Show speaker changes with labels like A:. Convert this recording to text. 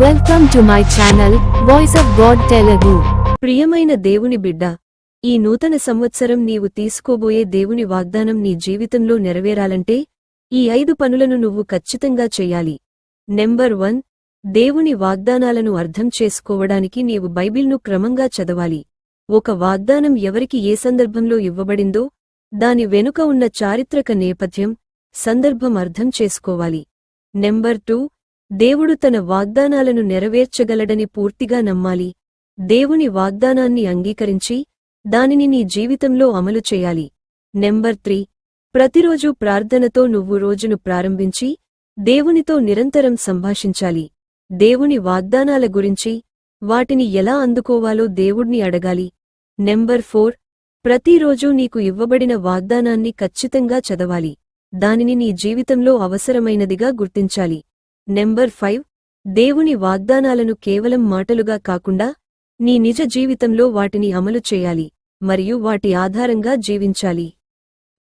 A: Welcome to my channel voice of God Telugu
B: ప్రియమైన దేవుని బిడ్డ ఈ నూతన సంవత్సరం నీవు తీసుకోబోయే దేవుని వాగ్దానం నీ జీవితంలో నెరవేరాలంటే ఈ ఐదు పనులను నువ్వు ఖచ్చితంగా చేయాలి. నెంబర్ వన్ దేవుని వాగ్దానాలను అర్థం చేసుకోవడానికి నీవు బైబిల్ను క్రమంగా చదవాలి. ఒక వాగ్దానం ఎవరికి ఏ సందర్భంలో ఇవ్వబడిందో దాని వెనుక ఉన్న చారిత్రక నేపథ్యం సందర్భం అర్థం చేసుకోవాలి. నెంబర్ టూ దేవుడు తన వాగ్దానాలను నెరవేర్చగలడని పూర్తిగా నమ్మాలి. దేవుని వాగ్దానాన్ని అంగీకరించి దానిని నీ జీవితంలో అమలు చేయాలి. Number three. ప్రతిరోజు ప్రార్థనతో నువ్వు రోజును ప్రారంభించి దేవునితో నిరంతరం సంభాషించాలి. దేవుని వాగ్దానాల గురించి వాటిని ఎలా అందుకోవాలో దేవుణ్ణి అడగాలి. Number four. ప్రతిరోజూ నీకు ఇవ్వబడిన వాగ్దానాన్ని ఖచ్చితంగా చదవాలి. దానిని నీ జీవితంలో అవసరమైనదిగా గుర్తించాలి. నెంబర్ ఫైవ్ దేవుని వాగ్దానాలను కేవలం మాటలుగా కాకుండా నీ నిజ జీవితంలో వాటిని అమలు చేయాలి మరియు వాటి ఆధారంగా జీవించాలి.